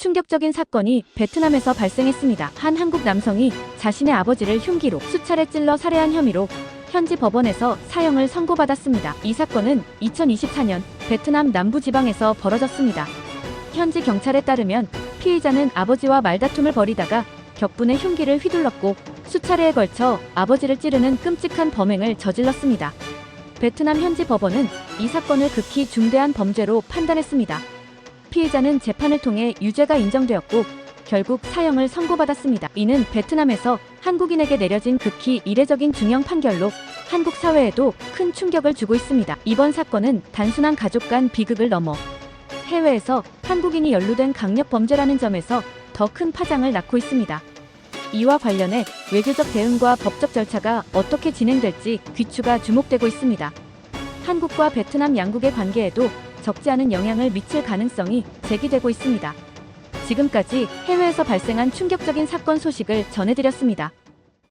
충격적인 사건이 베트남에서 발생했습니다. 한 한국 남성이 자신의 아버지를 흉기로 수차례 찔러 살해한 혐의로 현지 법원에서 사형을 선고받았습니다. 이 사건은 2024년 베트남 남부 지방에서 벌어졌습니다. 현지 경찰에 따르면 피의자는 아버지와 말다툼을 벌이다가 격분의 흉기를 휘둘렀고 수차례에 걸쳐 아버지를 찌르는 끔찍한 범행을 저질렀습니다. 베트남 현지 법원은 이 사건을 극히 중대한 범죄로 판단했습니다. 피의자는 재판을 통해 유죄가 인정되었고 결국 사형을 선고받았습니다. 이는 베트남에서 한국인에게 내려진 극히 이례적인 중형 판결로 한국 사회에도 큰 충격을 주고 있습니다. 이번 사건은 단순한 가족 간 비극을 넘어 해외에서 한국인이 연루된 강력 범죄라는 점에서 더 큰 파장을 낳고 있습니다. 이와 관련해 외교적 대응과 법적 절차가 어떻게 진행될지 귀추가 주목되고 있습니다. 한국과 베트남 양국의 관계에도 적지 않은 영향을 미칠 가능성이 제기되고 있습니다. 지금까지 해외에서 발생한 충격적인 사건 소식을 전해드렸습니다.